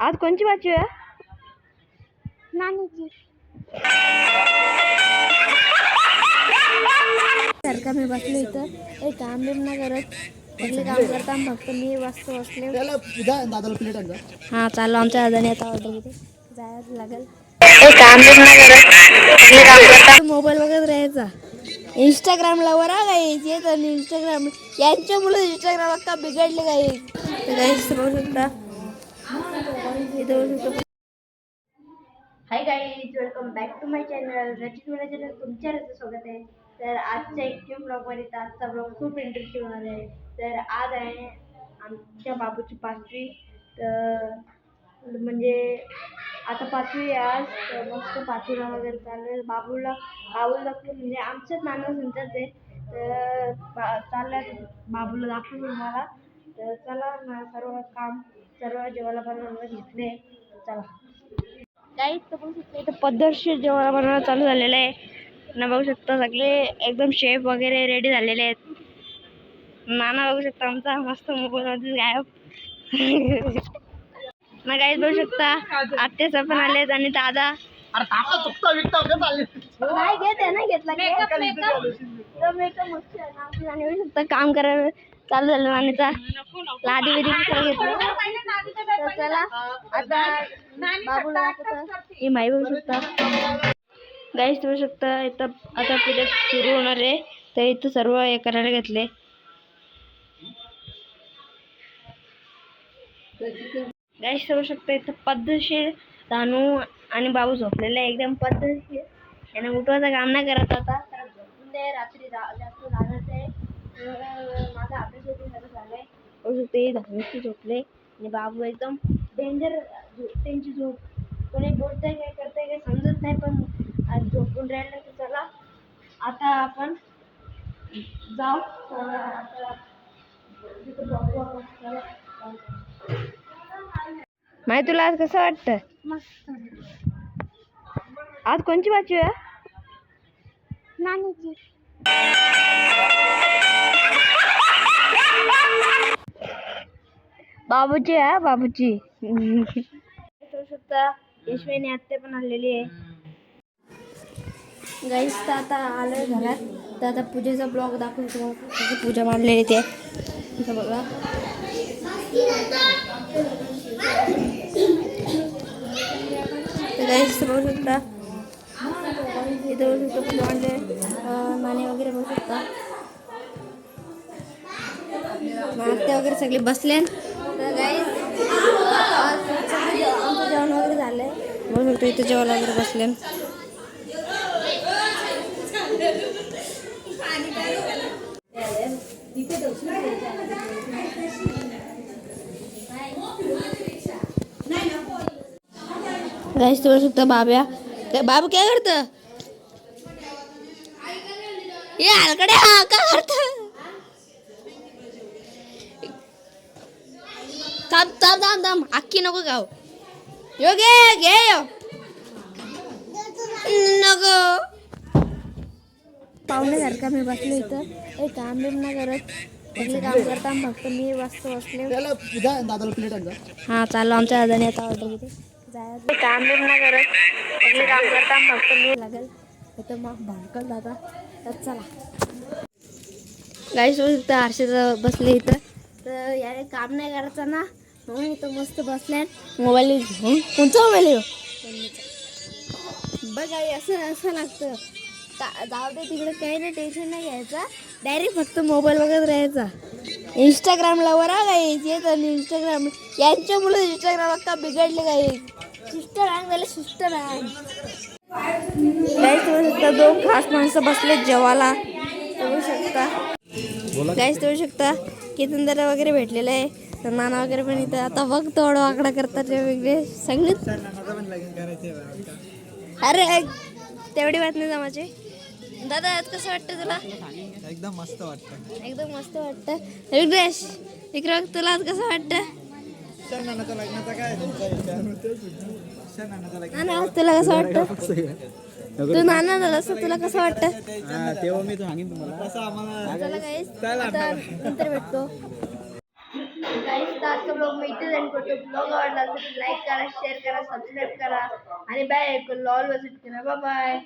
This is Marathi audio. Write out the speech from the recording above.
आज कोणची बाची आहे? नानीची. सारखा मी बसलो इथं. काम बिम नाही करत काम करता फक्त मी वाचतो बसले. त्याला द्या दादाला प्लेट आणजा हा चाललो आमच्या दादाने आता ऑर्डर घेते जायचं लागेल. मोबाईल वगैरे राहायचा. इंस्टाग्रामला वर काही? येत आणि इंस्टाग्राम यांच्यामुळे इंस्टाग्राम अक्का बिघडले काही. बघू शकता. Hi guys welcome back to my channel Rachit मला चॅनल तुमच्या रचं स्वागत आहे. तर आजच्या ॲक्टिव्ह ब्लॉगमध्ये तर आजचा ब्लॉग खूप इंटरेस्टिंग होणार आहे. तर आज आहे आमच्या बाबूची पाचवी. तर म्हणजे आता पाचवी आहे आज. मस्त पाचवीला वगैरे चालू आहे. बाबूला बाबूला दाखवून म्हणजे आमच्याच नाना समजत आहे. तर बा चाललं बाबूला दाखवून तुम्हाला. तर चला ना सर्व काम सर्व जेवायला बनवायला घेतले. चला. काहीच तर बघू शकता इथं पद्धतशीर जेवण बनवणं चालू झालेलं आहे. ना बघू शकता सगळे एकदम शेफ वगैरे रेडी झालेले आहेत. नाना बघू शकता आमचा मस्त मोबाईलमध्ये गायब. ना काहीच बघू शकता आत्याचा पण आलेत आणि दादा. नाही घेत नाही घेतला आहे ना काम करायला. चालू झालं नानीचा लादी बिदी घेतलं. तर चला आता बाबूला. ही माई बघू शकता. गाईस बघू शकता इथं आता पूजा सुरू होणार आहे. तर इथं सर्व हे करायला घेतले. गाईस बघू शकता इथं पद्धतशीर रानू आणि बाबू झोपलेले एकदम पद्धतशीर. यानं उठवायचं काम नाही करत आता. रात्री माझा अभ्यास वगैरे सगळं बघू शकते धनुष्य झोपले. आणि बाबू एकदम डेंजर त्यांची झोप. कोणी बोलतंय काय करतंय काय समजत नाही पण आज झोपून राहिलं तर चला. आता आपण जाऊ. माहिती तुला आज कसं वाटतं? मस्त. आज कोणची बाची आहे? नानीची. बाबूची आहे बाबूची करू शकता यशवीने आत्ते पण आलेली आहे. गाईस तर आता आलं घरात. तर आता पूजेचा ब्लॉग दाखवून तुम्हाला पूजा मांडलेली ते बघा. तर गाईस बघू शकता. इथे बघू शकता पूजा मांडले माने वगैरे बघू शकता. नाते वगैरे सगळे बसले तर गाईस आज आमचं जेवण वगैरे आपण बघू इथे जेवायला वगैरे बसले. गाईस तुम्हाला सुद्धा बाब्या. काय बाबू काय करत? ये हलकडे हा का करत? थांब थांब थांब थांब. अख्खी नको गाव यो घे नको पाहुण्यासारखा मी बसलो इथं काही काम बिम नाही करत सगळे काम करता फक्त मी वाचतो बसले त्याला द्या दादाला प्लेट आणजा हा चाललो आमच्या दादाने आता ऑर्डर घेते जायचं काम बिम नाही करत सगळे काम करता फक्त मी लागेल तर मग भांडकल दादा तर चला गाई सोबत हर्षद बसले इथं तर याने काम नाही करायचं ना म्हणून इथं मस्त बसल्या मोबाईल घेऊन कोणचा मोबाईल आहे ह्यो? बघ असं असं लागतं. का जाऊ दे तिकडे काही नाही टेन्शन नाही घ्यायचा. डायरेक्ट फक्त मोबाईल वगैरे राहायचा. इंस्टाग्रामला वर काही येत आणि इंस्टाग्राम यांच्यामुळे इंस्टाग्राम अक्का बिघडले काही सिस्टर हँग झाले सिस्टर हँग गाईस बघू शकता दोन खास माणसं बसले जेवायला. बघू शकता. गाईस बघू शकता. कितंदर वगैरे भेटलेलं आहे. तर नाना वगैरे पण इथं. आता बघ थोडं वाकडा करतात वेगळे. सांगित? अरे तेवढी बात नाही जमाची दादा आज कसं वाटतं तुला? एकदम मस्त वाटतं. एकदम मस्त वाटतं. विग्रेश विक्रम तुला आज कसं वाटतं? नाना तुला कसं वाटतं? तू नाना झालास तर तुला कसं वाटतं? तेव्हा मी सांगेन तुम्हाला. नंतर भेटतो. गाईस तर आजचा ब्लॉग मी इथेच एंड करतो. ब्लॉग आवडला असेल लाईक करा शेअर करा सबस्क्राईब करा. आणि बाय लॉल विजिट करा बाय बाय